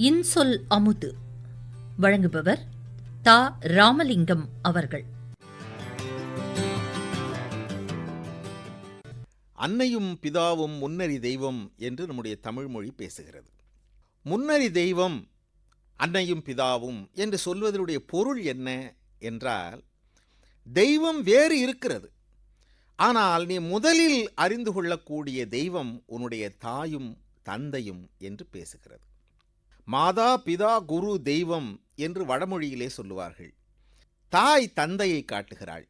இன்சொல் அமுது. வழங்குபவர் தா. ராமலிங்கம் அவர்கள். அன்னையும் பிதாவும் முன்னறி தெய்வம் என்று நம்முடைய தமிழ் மொழி பேசுகிறது. முன்னறி தெய்வம் அன்னையும் பிதாவும் என்று சொல்வதனுடைய பொருள் என்ன என்றால் தெய்வம் வேறு இருக்கிறது. ஆனால் நீ முதலில் அறிந்து கொள்ளக்கூடிய தெய்வம் உன்னுடைய தாயும் தந்தையும் என்று பேசுகிறது. மாதா பிதா குரு தெய்வம் என்று வடமொழியிலே சொல்லுவார்கள். தாய் தந்தையை காட்டுகிறாள்.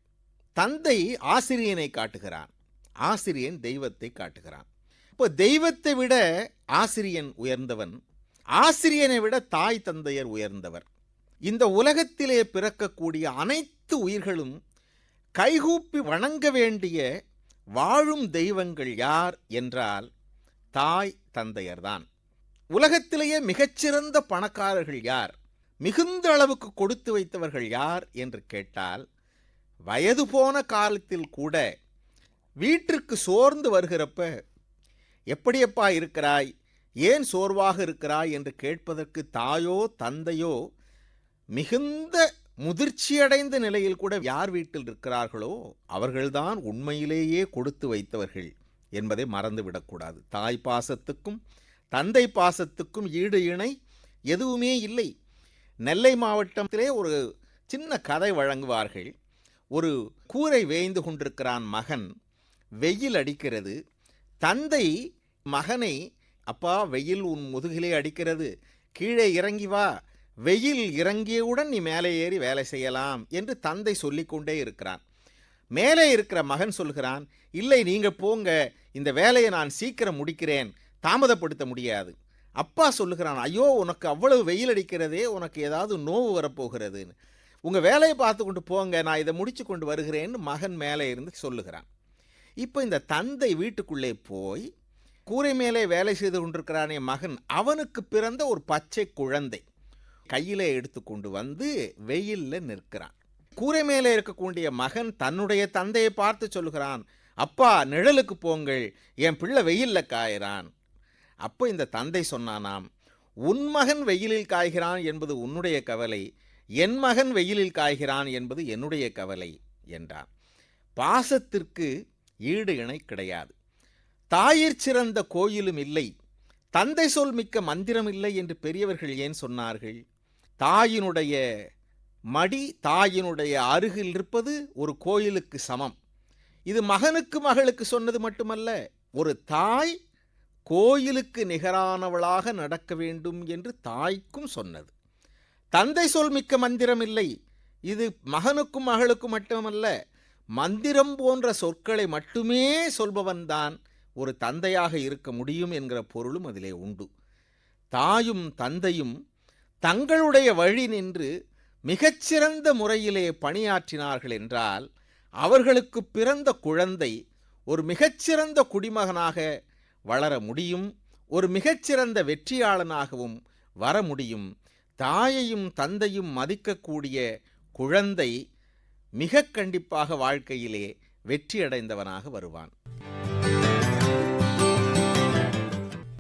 தந்தை ஆசிரியனை காட்டுகிறான். ஆசிரியன் தெய்வத்தை காட்டுகிறான். இப்போ தெய்வத்தை விட ஆசிரியன் உயர்ந்தவன் ஆசிரியனை விட தாய் தந்தையர் உயர்ந்தவர். இந்த உலகத்திலே பிறக்கக்கூடிய அனைத்து உயிர்களும் கைகூப்பி வணங்க வேண்டிய வாழும் தெய்வங்கள் யார் என்றால் தாய் தந்தையர்தான். உலகத்திலேயே மிகச்சிறந்த பணக்காரர்கள் யார்? மிகுந்த அளவுக்கு கொடுத்து வைத்தவர்கள் யார் என்று கேட்டால் வயது போன காலத்தில் கூட வீட்டிற்கு சோர்ந்து வருகிறப்ப எப்படியப்பா இருக்கிறாய்? ஏன் சோர்வாக இருக்கிறாய்? என்று கேட்பதற்கு தாயோ தந்தையோ மிகுந்த முதிர்ச்சியடைந்த நிலையில் கூட யார் வீட்டில் இருக்கிறார்களோ அவர்கள்தான் உண்மையிலேயே கொடுத்து வைத்தவர்கள் என்பதை மறந்துவிடக்கூடாது. தாய் பாசத்துக்கும் தந்தை பாசத்துக்கும் ஈடு இணை எதுவுமே இல்லை. நெல்லை மாவட்டத்திலே ஒரு சின்ன கதை வழங்குவார்கள். ஒரு கூரை வேய்ந்து கொண்டிருக்கிறான் மகன். வெயில் அடிக்கிறது. தந்தை மகனை அப்பா வெயில் உன் முதுகிலே அடிக்கிறது. கீழே இறங்கி வா. வெயில் இறங்கியவுடன் நீ மேலே ஏறி வேலை செய்யலாம் என்று தந்தை சொல்லிக்கொண்டே இருக்கிறான். மேலே இருக்கிற மகன் சொல்கிறான் இல்லை நீங்கள் போங்க. இந்த வேலையை நான் சீக்கிரம் முடிக்கிறேன். தாமதப்படுத்த முடியாது. அப்பா சொல்லுகிறான் ஐயோ உனக்கு அவ்வளவு வெயில் அடிக்கிறதே உனக்கு ஏதாவது நோவு வரப்போகிறதுன்னு. உங்கள் வேலையை பார்த்து கொண்டு போங்க நான் இதை முடிச்சு கொண்டு வருகிறேன்னு மகன் மேலே இருந்து சொல்லுகிறான். இப்போ இந்த தந்தை வீட்டுக்குள்ளே போய் கூரை மேலே வேலை செய்து கொண்டிருக்கிறானே மகன் அவனுக்கு பிறந்த ஒரு பச்சை குழந்தை. கையிலே எடுத்துக்கொண்டு வந்து வெயிலில் நிற்கிறான். கூரை மேலே இருக்கக்கூடிய மகன் தன்னுடைய தந்தையை பார்த்து சொல்கிறான் அப்பா நிழலுக்கு போங்கள் என் பிள்ளை வெயிலில் காயிறான். அப்போ இந்த தந்தை சொன்னானாம் உன் மகன் வெயிலில் காய்கிறான் என்பது உன்னுடைய கவலை என் மகன் வெயிலில் காய்கிறான் என்பது என்னுடைய கவலை என்றான். பாசத்திற்கு ஈடு இணை கிடையாது. தாயிற் சிறந்த கோயிலும் இல்லை. தந்தை சொல் மிக்க மந்திரம் இல்லை என்று பெரியவர்கள் ஏன் சொன்னார்கள்? தாயினுடைய மடி தாயினுடைய அருகில் இருப்பது ஒரு கோயிலுக்கு சமம். இது மகனுக்கு மகளுக்கு சொன்னது மட்டுமல்ல ஒரு தாய் கோயிலுக்கு நிகரானவளாக நடக்க வேண்டும் என்று தாய்க்கும் சொன்னது. தந்தை சொல் மிக்க மந்திரம் இல்லை. இது மகனுக்கும் மகளுக்கும் மட்டுமல்ல மந்திரம் போன்ற சொற்களை மட்டுமே சொல்பவன்தான் ஒரு தந்தையாக இருக்க முடியும் என்கிற பொருளும் அதிலே உண்டு. தாயும் தந்தையும் தங்களுடைய வழி நின்று மிகச்சிறந்த முறையிலே பணியாற்றினார்கள் என்றால் அவர்களுக்கு பிறந்த குழந்தை ஒரு மிகச்சிறந்த குடிமகனாக வளர முடியும் ஒரு மிகச்சிறந்த வெற்றியாளனாகவும் வர முடியும். தாயையும் தந்தையும் மதிக்கக்கூடிய குழந்தை மிக கண்டிப்பாக வாழ்க்கையிலே வெற்றியடைந்தவனாக வருவான்.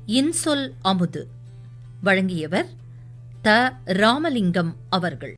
இன்சொல் அமுது. வழங்கியவர் த. ராமலிங்கம் அவர்கள்.